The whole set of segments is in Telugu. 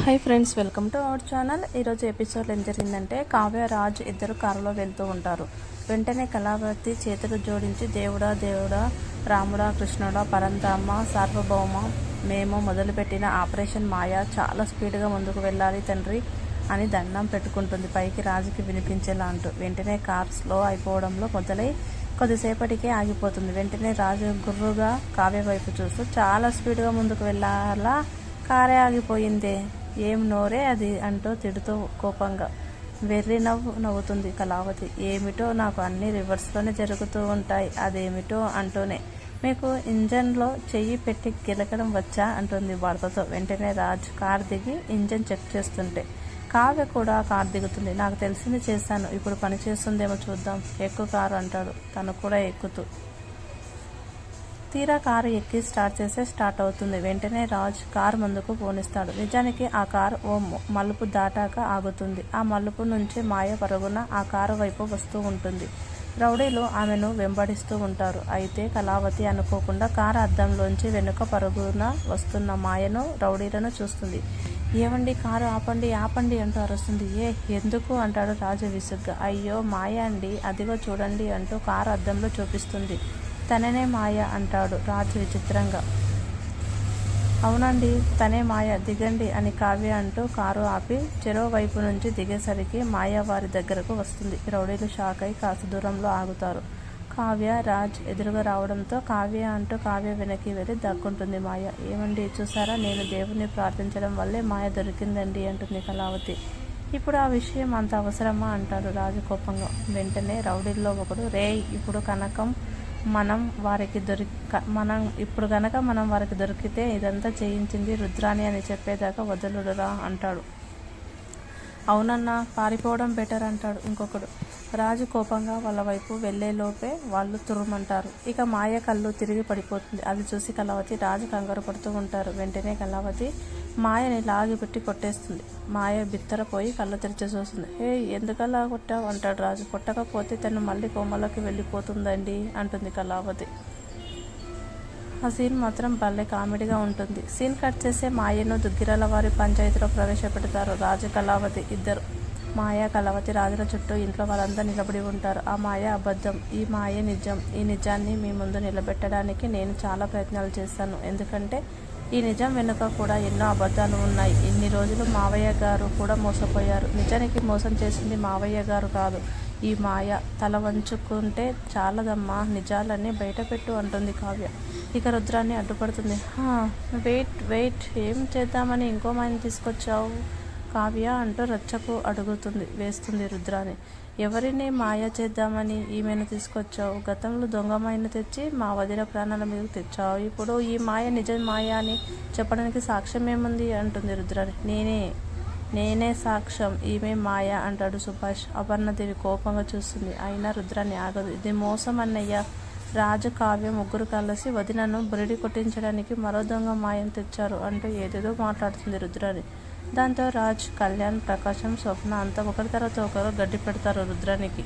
Hi friends welcome to our channel. ఈరోజు ఎపిసోడ్లో ఏం జరిగిందంటే కావ్య రాజ్ ఇద్దరు కారులో వెళ్తూ ఉంటారు. వెంటనే కళావతి చేతులు జోడించి దేవుడా దేవుడా రాముడా కృష్ణుడా పరంధామ సార్వభౌమ మేము మొదలుపెట్టిన ఆపరేషన్ మాయ చాలా స్పీడ్గా ముందుకు వెళ్ళాలి తండ్రి అని దండం పెట్టుకుంటుంది. పైకి రాజుకి వినిపించేలా అంటూ వెంటనే కార్ స్లో అయిపోవడంలో మొదలై కొద్దిసేపటికే ఆగిపోతుంది. వెంటనే రాజు గుర్రుగా కావ్య వైపు చూస్తూ చాలా స్పీడ్గా ముందుకు వెళ్ళాలా? కారే ఆగిపోయిందే. ఏం నోరే అది అంటూ తిడుతూ కోపంగా వెర్రి నవ్వు నవ్వుతుంది కళావతి. ఏమిటో నాకు అన్ని రివర్స్లోనే జరుగుతూ ఉంటాయి. అదేమిటో అంటూనే. మీకు ఇంజన్లో చెయ్యి పెట్టి గిలకడం వచ్చా? అంటుంది భర్తతో. వెంటనే రాజ్ కార్ దిగి ఇంజన్ చెక్ చేస్తుంటే. కావ్య కూడా కార్ దిగుతుంది. నాకు తెలిసింది చేశాను. ఇప్పుడు పని చేస్తుందేమో చూద్దాం. ఎక్కువ కారు అంటాడు. తను కూడా ఎక్కుతూ. తీరా కారు ఎక్కి స్టార్ట్ చేస్తే స్టార్ట్ అవుతుంది. వెంటనే రాజ్ కార్ ముందుకు పోనిస్తాడు. నిజానికి ఆ కారు ఓ మలుపు దాటాక ఆగుతుంది. ఆ మలుపు నుంచి మాయ పరుగున ఆ కారు వైపు వస్తూ ఉంటుంది. రౌడీలు ఆమెను వెంబడిస్తూ ఉంటారు. అయితే కళావతి అనుకోకుండా కారు అద్దంలోంచి వెనుక పరుగున వస్తున్న మాయను రౌడీలను చూస్తుంది. ఏమండి కారు ఆపండి ఆపండి అంటూ అరుస్తుంది. ఏ ఎందుకు? అంటాడు రాజు విసుగ్గా. అయ్యో మాయ అండి. అదిగో చూడండి అంటూ కారు అద్దంలో చూపిస్తుంది. తననే మాయ అంటాడు రాజు విచిత్రంగా. అవునండి తనే మాయ దిగండి అని కావ్య అంటూ కారు ఆపి చెరో వైపు నుంచి దిగేసరికి మాయ వారి దగ్గరకు వస్తుంది. రౌడీలు షాక్ అయి కాస్త దూరంలో ఆగుతారు. కావ్య రాజ్ ఎదురుగా రావడంతో కావ్య అంటూ కావ్య వెనక్కి వెళ్ళి దక్కుంటుంది మాయ. ఏమండి చూసారా? నేను దేవుణ్ణి ప్రార్థించడం వల్లే మాయ దొరికిందండి అంటుంది కళావతి. ఇప్పుడు ఆ విషయం అంత అవసరమా? అంటాడు రాజు కోపంగా. వెంటనే రౌడీల్లో ఒకడు రే ఇప్పుడు కనకం మనం వారికి దొరిక మనం ఇప్పుడు గనక మనం వారికి దొరికితే ఇదంతా చేయించింది రుద్రాణి అని చెప్పేదాకా వదలుడురా అంటాడు. అవునన్నా పారిపోవడం బెటర్ అంటాడు ఇంకొకడు. రాజు కోపంగా వాళ్ళ వైపు వెళ్ళేలోపే వాళ్ళు తురుమంటారు. ఇక మాయ కళ్ళు తిరిగి పడిపోతుంది. అది చూసి కళావతి రాజు కంగారు పడుతూ ఉంటారు. వెంటనే కళావతి మాయని లాగిపెట్టి కొట్టేస్తుంది. మాయ బిత్తరపోయి కళ్ళు తెరిచి చూస్తుంది. హే ఎందుకలా కొట్టావు? అంటాడు రాజు. కొట్టకపోతే తను మళ్ళీ కొమ్మలోకి వెళ్ళిపోతుందండి అంటుంది కళావతి. ఆ సీన్ మాత్రం భలే కామెడీగా ఉంటుంది. సీన్ కట్ చేసే మాయను దుగ్గిరాల వారి పంచాయతీలో ప్రవేశపెడతారు రాజు కళావతి ఇద్దరు. మాయ కళావతి రాజుల చుట్టూ ఇంట్లో వాళ్ళంతా నిలబడి ఉంటారు. ఆ మాయ అబద్ధం. ఈ మాయ నిజం. ఈ నిజాన్ని మీ ముందు నిలబెట్టడానికి నేను చాలా ప్రయత్నాలు చేశాను. ఎందుకంటే ఈ నిజం వెనుక కూడా ఎన్నో అబద్ధాలు ఉన్నాయి. ఇన్ని రోజులు మావయ్య గారు కూడా మోసపోయారు. నిజానికి మోసం చేసింది మావయ్య గారు కాదు. ఈ మాయ తల వంచుకుంటే చాలదమ్మా నిజాలన్నీ బయటపెట్టు అంటుంది కావ్య. ఇక రుద్రాన్ని అడ్డుపడుతుంది. వెయిట్ వెయిట్ ఏం చేద్దామని ఇంకో మాయని తీసుకొచ్చావు? కావ్య అంటూ రచ్చకు అడుగుతుంది వేస్తుంది రుద్రాని. ఎవరిని మాయ చేద్దామని ఈమెను తీసుకొచ్చావు? గతంలో దొంగమాయను తెచ్చి మా వదిన ప్రాణాల మీదకు తెచ్చావు. ఇప్పుడు ఈ మాయ నిజ మాయ అని చెప్పడానికి సాక్ష్యం ఏముంది అంటుంది రుద్రాని. నేనే నేనే సాక్ష్యం. ఈమె మాయ అంటాడు సుభాష్. అపర్ణదేవి కోపంగా చూస్తుంది. అయినా రుద్రాన్ని ఆగదు. ఇది మోసం అన్నయ్య. రాజు కావ్య ముగ్గురు కలిసి వదినను బురిడి కొట్టించడానికి మరో దొంగ మాయం తెచ్చారు అంటూ ఏదేదో మాట్లాడుతుంది రుద్రాని. దాంతో రాజ్ కళ్యాణ్ ప్రకాశం స్వప్న అంతా ఒకరి తర్వాత ఒకరు గడ్డి పెడతారు రుద్రానికి.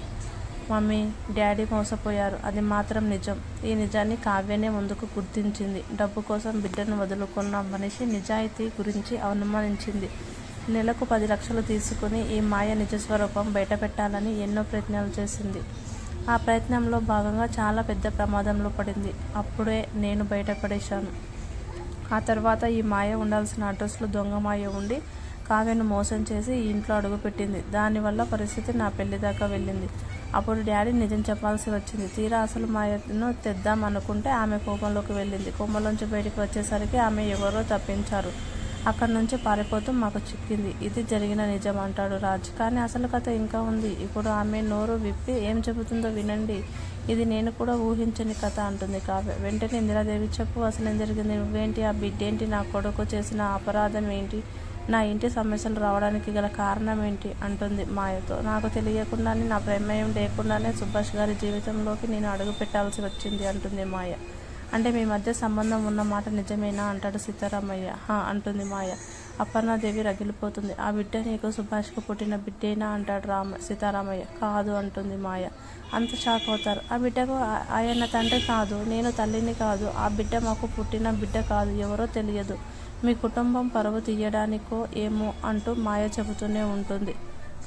Mummy daddy మోసపోయారు. అది మాత్రం నిజం. ఈ నిజాన్ని కావ్యనే ముందుకు గుర్తించింది. డబ్బు కోసం బిడ్డను వదులుకున్న మనిషి నిజాయితీ గురించి అనుమానించింది నెలకు పది లక్షలు తీసుకుని ఈ మాయ నిజస్వరూపం బయటపెట్టాలని ఎన్నో ప్రయత్నాలు చేసింది. ఆ ప్రయత్నంలో భాగంగా చాలా పెద్ద ప్రమాదంలో పడింది. అప్పుడే నేను బయటపడేశాను ఆ తర్వాత ఈ మాయ ఉండాల్సిన అడ్రస్లో దొంగ మాయ ఉండి కావ్యను మోసం చేసి ఈ ఇంట్లో అడుగుపెట్టింది దానివల్ల పరిస్థితి నా పెళ్ళి దాకా వెళ్ళింది. అప్పుడు డాడీ నిజం చెప్పాల్సి వచ్చింది. తీరా అసలు మాయను తెద్దాం అనుకుంటే ఆమె కోపంలోకి వెళ్ళింది. కోమలోంచి బయటికి వచ్చేసరికి ఆమె ఎవరో తప్పించారు. అక్కడి నుంచి పారిపోతూ మాకు చిక్కింది. ఇది జరిగిన నిజం అంటాడు రాజ్. కానీ అసలు కథ ఇంకా ఉంది. ఇప్పుడు ఆమె నోరు విప్పి ఏం చెబుతుందో వినండి. ఇది నేను కూడా ఊహించని కథ అంటుంది కావ్య. వెంటనే ఇందిరాదేవి చెప్పు అసలు ఏం జరిగింది నువ్వేంటి ఆ బిడ్డేంటి? నా కొడుకు చేసిన అపరాధం ఏంటి? నా ఇంటి సమస్యలు రావడానికి గల కారణం ఏంటి? అంటుంది మాయతో. నాకు తెలియకుండానే నా ప్రమేయం లేకుండానే సుభాష్ గారి జీవితంలోకి నేను అడుగు పెట్టాల్సి వచ్చింది అంటుంది మాయ. అంటే మీ మధ్య సంబంధం ఉన్న మాట నిజమేనా? అంటాడు సీతారామయ్య. హా అంటుంది మాయ. అపర్ణాదేవి రగిలిపోతుంది. ఆ బిడ్డ నీకు సుభాష్కు పుట్టిన బిడ్డేనా? అంటాడు రామ సీతారామయ్య. కాదు అంటుంది మాయ. అంత షాక్ అవుతారు. ఆ బిడ్డకు ఆయన తండ్రి కాదు నేను తల్లిని కాదు. ఆ బిడ్డ మాకు పుట్టిన బిడ్డ కాదు. ఎవరో తెలియదు. మీ కుటుంబం పరువు తీయడానికో ఏమో అంటూ మాయ చెబుతూనే ఉంటుంది.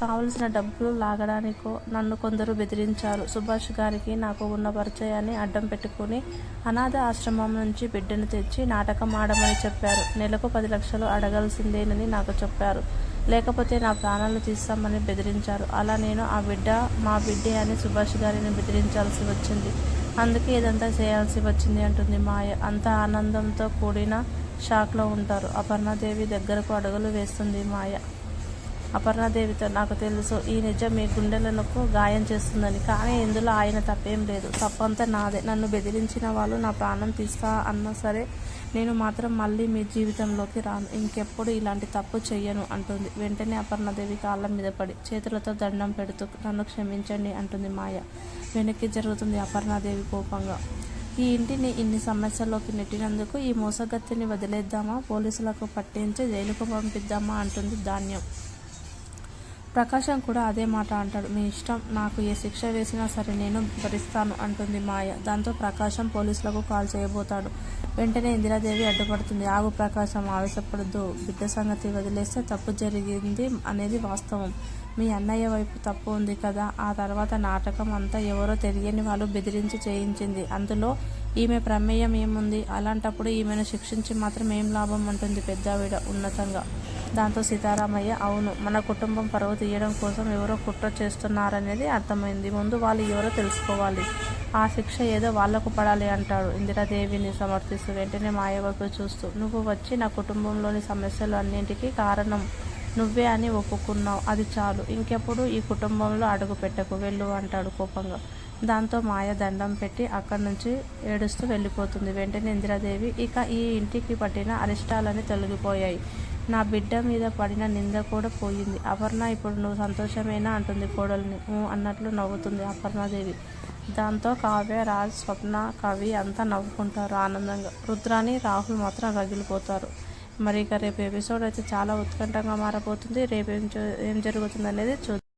కావలసిన డబ్బులు లాగడానికో నన్ను కొందరు బెదిరించారు. సుభాష్ గారికి నాకు ఉన్న పరిచయాన్ని అడ్డం పెట్టుకుని అనాథ ఆశ్రమం నుంచి బిడ్డను తెచ్చి నాటకం ఆడమని చెప్పారు. నెలకు పది లక్షలు అడగాల్సిందేనని నాకు చెప్పారు. లేకపోతే నా ప్రాణాలు తీస్తామని బెదిరించారు. అలా నేను ఆ బిడ్డ మా బిడ్డే అని సుభాష్ గారిని బెదిరించాల్సి వచ్చింది. అందుకే ఇదంతా చేయాల్సి వచ్చింది అంటుంది మాయ. అంత ఆనందంతో కూడిన షాక్లో ఉంటారు. అపర్ణాదేవి దగ్గరకు అడుగులు వేస్తుంది మాయ. అపర్ణాదేవితో నాకు తెలుసు ఈ నిజం మీ గుండెలకు గాయం చేస్తుందని. కానీ ఇందులో ఆయన తప్పేం లేదు. తప్పంతా నాదే. నన్ను బెదిరించిన వాళ్ళు నా ప్రాణం తీస్తా అన్నా సరే నేను మాత్రం మళ్ళీ మీ జీవితంలోకి రాను. ఇంకెప్పుడు ఇలాంటి తప్పు చెయ్యను అంటుంది. వెంటనే అపర్ణదేవి కాళ్ళ మీద పడి చేతులతో దండం పెడుతూ నన్ను క్షమించండి అంటుంది మాయ. వెనక్కి జరుగుతుంది అపర్ణాదేవి కోపంగా. ఈ ఇంటిని ఇన్ని సమస్యల్లోకి నెట్టినందుకు ఈ మోసగత్తిని వదిలేద్దామా? పోలీసులకు పట్టించి జైలుకు పంపిద్దామా? అంటుంది ధాన్యం. ప్రకాశం కూడా అదే మాట అంటాడు. మీ ఇష్టం నాకు ఏ శిక్ష వేసినా సరే నేను భరిస్తాను అంటుంది మాయ. దాంతో ప్రకాశం పోలీసులకు కాల్ చేయబోతాడు. వెంటనే ఇందిరాదేవి అడ్డుపడుతుంది. ఆగు ప్రకాశం ఆవేశపడద్దు. బిడ్డ సంగతి వదిలేస్తే తప్పు జరిగింది అనేది వాస్తవం. మీ అన్నయ్య వైపు తప్పు ఉంది కదా. ఆ తర్వాత నాటకం అంతా ఎవరో తెలియని వాళ్ళు బెదిరించి చేయించింది. అందులో ఈమె ప్రమేయం ఏముంది? అలాంటప్పుడు ఈమెను శిక్షించి మాత్రం ఏం లాభం ఉంటుంది పెద్దావిడ? ఉన్నతంగా. దాంతో సీతారామయ్య అవును మన కుటుంబం పరువు తీయడం కోసం ఎవరో కుట్ర చేస్తున్నారనేది అర్థమైంది. ముందు వాళ్ళు ఎవరో తెలుసుకోవాలి. ఆ శిక్ష ఏదో వాళ్ళకు పడాలి అంటాడు. ఇందిరాదేవిని సమర్థిస్తూ వెంటనే మాయవైపు చూస్తూ నువ్వు వచ్చి నా కుటుంబంలోని సమస్యలు అన్నింటికీ కారణం నువ్వే అని ఒప్పుకున్నావు. అది చాలు. ఇంకెప్పుడు ఈ కుటుంబంలో అడుగు పెట్టకు. వెళ్ళు అంటాడు కోపంగా. దాంతో మాయ దండం పెట్టి అక్కడి నుంచి ఏడుస్తూ వెళ్ళిపోతుంది. వెంటనే ఇందిరాదేవి ఇక ఈ ఇంటికి పట్టిన అరిష్టాలని తొలగిపోయాయి. నా బిడ్డ మీద పడిన నింద కూడా పోయింది. అపర్ణ ఇప్పుడు నువ్వు సంతోషమేనా? అంటుంది కోడల్ని. అన్నట్లు నవ్వుతుంది అపర్ణాదేవి. దాంతో కావ్య రాజ్ స్వప్న కవి అంతా నవ్వుకుంటారు ఆనందంగా. రుద్రాని రాహుల్ మాత్రం రగిలిపోతారు. మరి ఇక రేపు ఎపిసోడ్ అయితే చాలా ఉత్కంఠంగా మారబోతుంది. రేపు ఏం ఏం జరుగుతుంది అనేది చూద్దాం